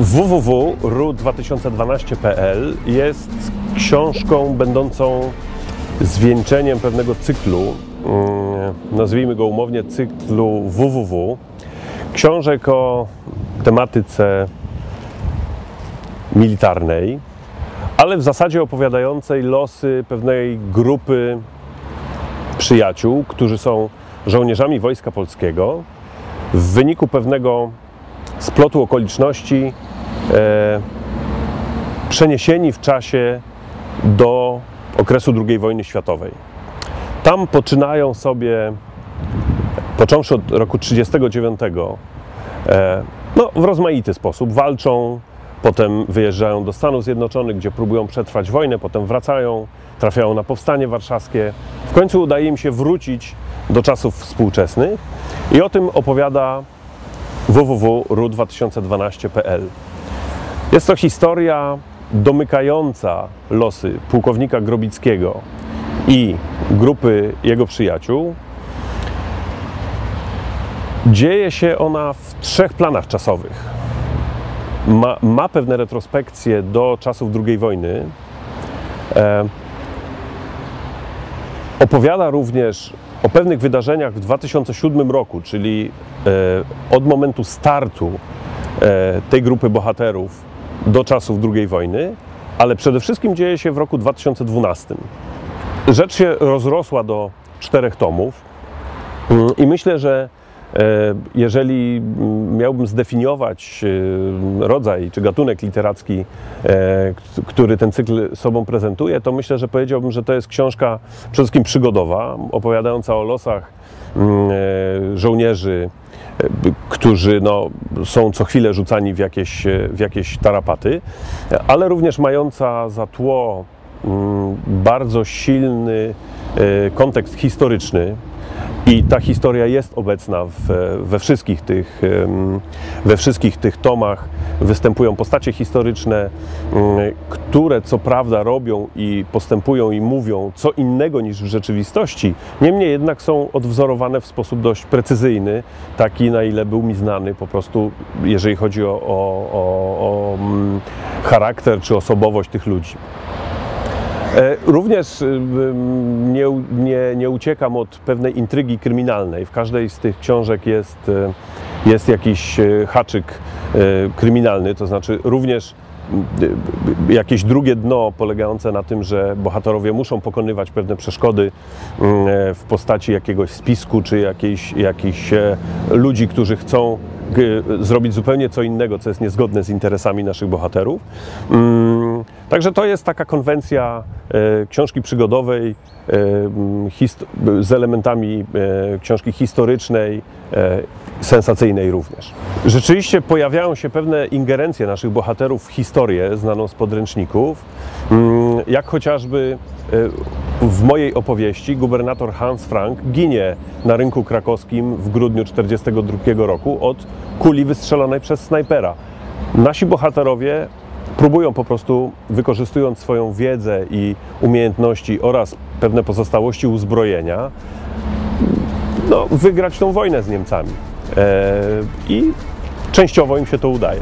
www.ru2012.pl jest książką będącą zwieńczeniem pewnego cyklu, mm, nazwijmy go umownie cyklu www. Książek o tematyce militarnej, ale w zasadzie opowiadającej losy pewnej grupy przyjaciół, którzy są żołnierzami Wojska Polskiego. W wyniku pewnego splotu okoliczności przeniesieni w czasie do okresu II wojny światowej. Tam poczynają sobie, począwszy od roku 1939, e, no, w rozmaity sposób. Walczą, potem wyjeżdżają do Stanów Zjednoczonych, gdzie próbują przetrwać wojnę, potem wracają, trafiają na powstanie warszawskie. W końcu udaje im się wrócić do czasów współczesnych i o tym opowiada www.ru2012.pl. Jest to historia domykająca losy pułkownika Grobickiego i grupy jego przyjaciół. Dzieje się ona w trzech planach czasowych. Ma, ma pewne retrospekcje do czasów II wojny. E, opowiada również o pewnych wydarzeniach w 2007 roku, czyli e, od momentu startu e, tej grupy bohaterów do czasów II wojny, ale przede wszystkim dzieje się w roku 2012. Rzecz się rozrosła do czterech tomów mm, i myślę, że e, jeżeli miałbym zdefiniować rodzaj czy gatunek literacki, który ten cykl sobą prezentuje, to myślę, że powiedziałbym, że to jest książka przede wszystkim przygodowa, opowiadająca o losach mm, żołnierzy którzy no, są co chwilę rzucani w jakieś, w jakieś tarapaty, ale również mająca za tło mm, bardzo silny e, kontekst historyczny, i ta historia jest obecna w, we, wszystkich tych, we wszystkich tych tomach. Występują postacie historyczne, mm, które co prawda robią i postępują i mówią co innego niż w rzeczywistości, niemniej jednak są odwzorowane w sposób dość precyzyjny, taki na ile był mi znany po prostu, jeżeli chodzi o, o, o, o mm, charakter czy osobowość tych ludzi. E, również y, nie, nie, nie uciekam od pewnej intrygi kryminalnej. W każdej z tych książek jest, e, jest jakiś haczyk kryminalny, to znaczy również jakieś drugie dno polegające na tym, że bohaterowie muszą pokonywać pewne przeszkody w postaci jakiegoś spisku czy jakiejś, jakichś ludzi, którzy chcą zrobić zupełnie co innego, co jest niezgodne z interesami naszych bohaterów. Mm, także to jest taka konwencja e, książki przygodowej e, z elementami e, książki historycznej, sensacyjnej również. Rzeczywiście pojawiają się pewne ingerencje naszych bohaterów w historię znaną z podręczników, mm, jak chociażby w mojej opowieści gubernator Hans Frank ginie na rynku krakowskim w grudniu 1942 roku od kuli wystrzelonej przez snajpera. Nasi bohaterowie próbują po prostu, wykorzystując swoją wiedzę i umiejętności oraz pewne pozostałości uzbrojenia, no, wygrać tą wojnę z Niemcami. E, I częściowo im się to udaje.